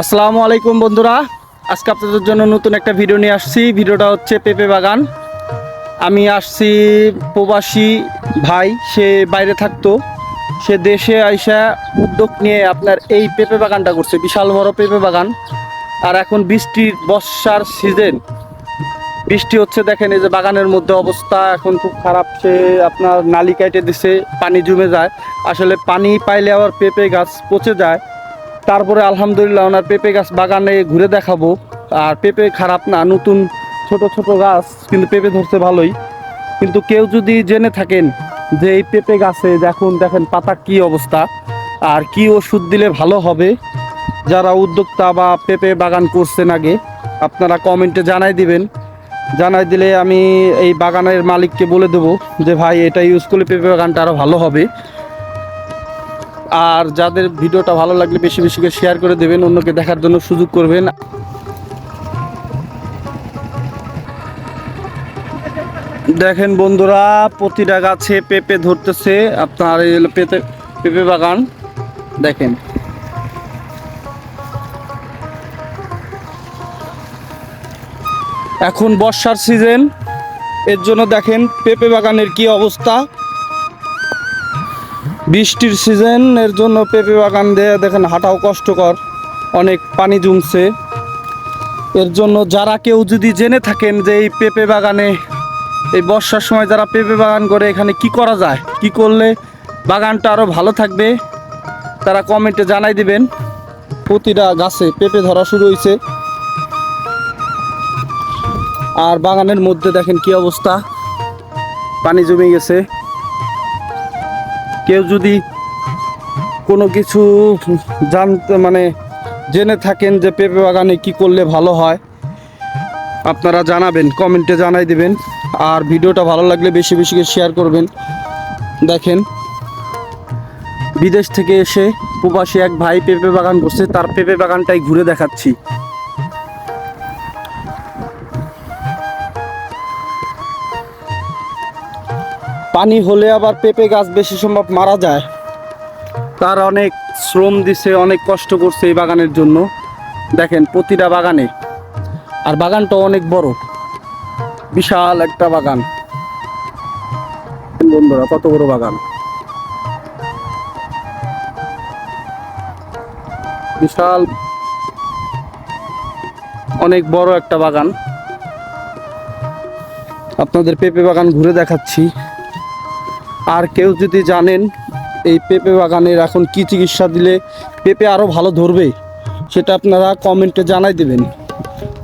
আসসালামু আলাইকুম বন্ধুরা। আজকে আপনাদের জন্য নতুন একটা ভিডিও নিয়ে আসছি। ভিডিওটা হচ্ছে পেঁপে বাগান। আমি আসছি প্রবাসী ভাই, সে বাইরে থাকতো। সে দেশে আইসা উদ্যোগ নিয়ে আপনার এই পেঁপে বাগানটা করছে। বিশাল বড় পেঁপে বাগান। আর এখন বৃষ্টির বর্ষার সিজন বৃষ্টি হচ্ছে দেখেন, এই যে বাগানের মধ্যে অবস্থা এখন খুব খারাপ। সে আপনার নালি কাইটে দিছে, পানি জমে যায়। আসলে পানি পাইলে আবার পেঁপে গাছ পচে যায়। তারপরে আলহামদুলিল্লাহ ওনার পেঁপে গাছ বাগানে ঘুরে দেখাবো। আর পেঁপে খারাপ না, নতুন ছোট ছোট গাছ, কিন্তু পেঁপে ধরছে ভালোই। কিন্তু কেউ যদি জেনে থাকেন যে এই পেঁপে গাছে দেখুন, দেখেন পাতা কি অবস্থা, আর কি ওষুধ দিলে ভালো হবে, যারা উদ্যোক্তা বা পেঁপে বাগান করছেন আগে, আপনারা কমেন্টে জানাই দিবেন। জানাই দিলে আমি এই বাগানের মালিককে বলে দেবো যে, ভাই, এটা ইউজ করলে পেঁপে বাগানটা আরও ভালো হবে। আর যাদের ভিডিওটা ভালো লাগলে বেশি বেশি করে শেয়ার করে দেবেন, অন্যকে দেখার জন্য সুযোগ করবেন। দেখেন বন্ধুরা, প্রতিটা গাছে পেঁপে ধরতেছে। আপনার এই পেঁপে পেঁপে বাগান। দেখেন। এখন বর্ষার সিজন এর জন্য দেখেন, পেঁপে বাগানের কি অবস্থা? বৃষ্টির সিজনের জন্য পেঁপে বাগান দিয়ে দেখেন হাঁটাও কষ্টকর, অনেক পানি জমছে। এর জন্য যারা কেউ যদি জেনে থাকেন যে এই পেঁপে বাগানে, এই বর্ষার সময় যারা পেঁপে বাগান করে, এখানে কি করা যায়, কি করলে বাগানটা আরও ভালো থাকবে, তারা কমেন্টে জানাই দিবেন। প্রতিটা গাছে পেঁপে ধরা শুরু হয়েছে আর বাগানের মধ্যে দেখেন কি অবস্থা, পানি জমে গেছে। কেউ যদি কোনো কিছু জানতে মানে জেনে থাকেন যে পেঁপে বাগানে কি করলে ভালো হয়, আপনারা জানাবেন, কমেন্টে জানাই দেবেন। আর ভিডিওটা ভালো লাগলে বেশি বেশি করে শেয়ার করবেন। দেখেন, বিদেশ থেকে এসে প্রবাসী এক ভাই পেঁপে বাগান করছে, তার পেঁপে বাগানটাই ঘুরে দেখাচ্ছি। পানি হলে আবার পেঁপে গাছ বেশি সম্ভব মারা যায়। তার অনেক শ্রম দিছে, অনেক কষ্ট করছে এই বাগানের জন্য। দেখেন প্রতিটা বাগানে। আর বাগানটা অনেক বড়। বিশাল একটা বাগান। বন্ধুরা, কত বড় বাগান। বিশাল, অনেক বড় একটা বাগান। আপনাদের পেঁপে বাগান ঘুরে দেখাচ্ছি। আর কেউ যদি জানেন, এই পেঁপে বাগানের এখন কি চিকিৎসা দিলে পেঁপে আরও ভালো ধরবে, সেটা আপনারা কমেন্টে জানাই দেবেন।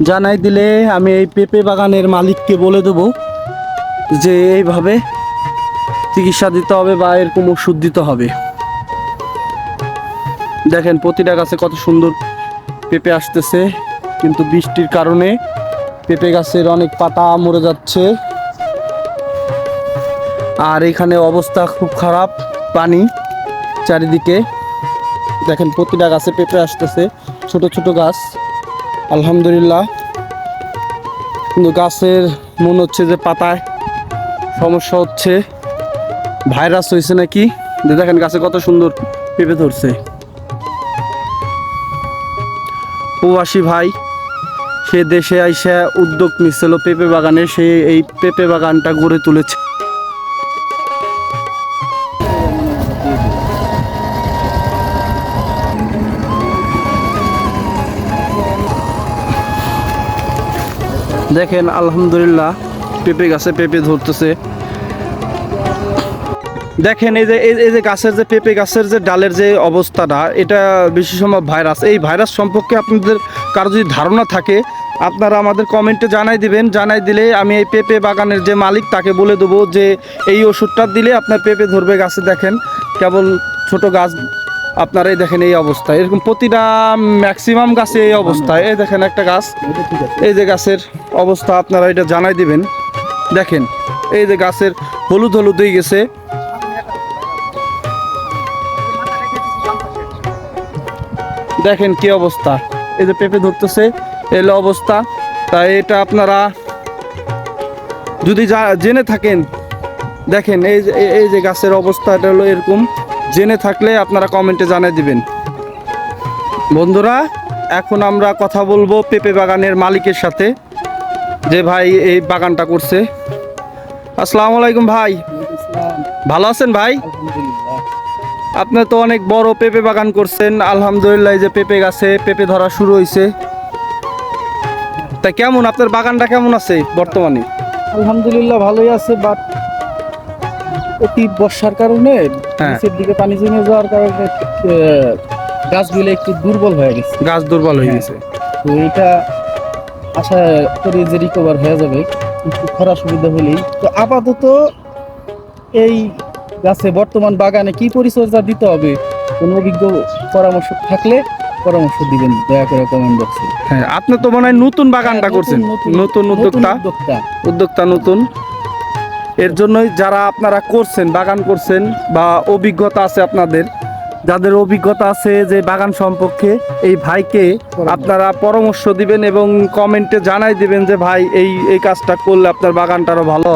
জানাই দিলে আমি এই পেঁপে বাগানের মালিককে বলে দেবো যে, এইভাবে চিকিৎসা দিতে হবে বা এরকম ওষুধ দিতে হবে। দেখেন, প্রতিটা গাছে কত সুন্দর পেঁপে আসতেছে, কিন্তু বৃষ্টির কারণে পেঁপে গাছের অনেক পাতা মরে যাচ্ছে। আর এখানে অবস্থা খুব খারাপ, পানি চারিদিকে। দেখেন প্রতিটা গাছে পেঁপে আসতেছে, ছোট ছোট গাছ। আলহামদুলিল্লাহ। কিন্তু গাছের মনে হচ্ছে যে পাতায়, সমস্যা হচ্ছে। ভাইরাস হয়েছে নাকি? দেখেন গাছে কত সুন্দর পেঁপে ধরছে। প্রবাসী ভাই, সে দেশে আইসা উদ্যোগ নিচ্ছিল পেঁপে বাগানে, সে এই পেঁপে বাগানটা গড়ে তুলেছে। দেখেন, আলহামদুলিল্লাহ, পেঁপে গাছে পেঁপে ধরতেছে। দেখেন, এই যে, এই- যে গাছের যে পেঁপে গাছের যে ডালের যে অবস্থাটা, এটা বেশি সম্ভব ভাইরাস। এই ভাইরাস সম্পর্কে আপনাদের কারও যদি ধারণা থাকে, আপনারা আমাদের কমেন্টে জানাই দিবেন। জানাই দিলে আমি এই পেঁপে বাগানের যে মালিক, তাকে বলে দেবো যে, এই ওষুধটা দিলে আপনার পেঁপে ধরবে গাছে। দেখেন, কেবল ছোট গাছ আপনারা এই দেখেন এই অবস্থা। এরকম প্রতিটা ম্যাক্সিমাম গাছে এই অবস্থা। এই দেখেন একটা গাছ। এই যে গাছের অবস্থা আপনারা এটা জানাই দিবেন। দেখেন, এই যে গাছের হলুদ হলুদ হয়ে গেছে। দেখেন কি অবস্থা। এই যে পেঁপে ধরতেছে, এলো অবস্থা। তাই এটা আপনারা যদি জেনে থাকেন, দেখেন এই যে এই যে গাছের অবস্থা, এটা হলো এরকম। জেনে থাকলে আপনারা কমেন্টে জানিয়ে দিবেন। বন্ধুরা এখন আমরা কথা বলব পেঁপে বাগানের মালিকের সাথে যে ভাই এই বাগানটা করছে। আসসালামু আলাইকুম ভাই। ভালো আছেন ভাই? আপনি তো অনেক বড় পেঁপে বাগান করছেন আলহামদুলিল্লাহ এই যে পেঁপে গাছে পেঁপে ধরা শুরু হয়েছে তা কেমন আপনার বাগানটা কেমন আছে বর্তমানে? আলহামদুলিল্লাহ ভালোই আছে বাট অতি বর্ষার কারণে হ্যাঁ। নিচের দিকে পানি জমে যাওয়ার কারণে গাছগুলো একটু দুর্বল হয়ে গেছে। গাছ দুর্বল হয়ে গেছে। তো এটা আশা করি যে রিকভার হয়ে যাবে একটু খরা সুবিধা হলেই। তো আপাতত এই গাছে বর্তমান বাগানে কি পরিচর্যা দিতে হবে কোনো অভিজ্ঞ পরামর্শ থাকলে পরামর্শ দিবেন দয়া করে কমেন্ট বক্সে হ্যাঁ আপনি তো মনে হয় নতুন বাগানটা করছেন। নতুন উদ্যোক্তা। উদ্যোক্তা নতুন। এর জন্যই যারা আপনারা করছেন, বাগান করছেন বা অভিজ্ঞতা আছে আপনাদের, যাদের অভিজ্ঞতা আছে যে বাগান সম্পর্কে, এই ভাইকে আপনারা পরামর্শ দিবেন এবং কমেন্টে জানাই দিবেন যে, ভাই, এই এই কাজটা করলে আপনার বাগানটা আরও ভালো হবে।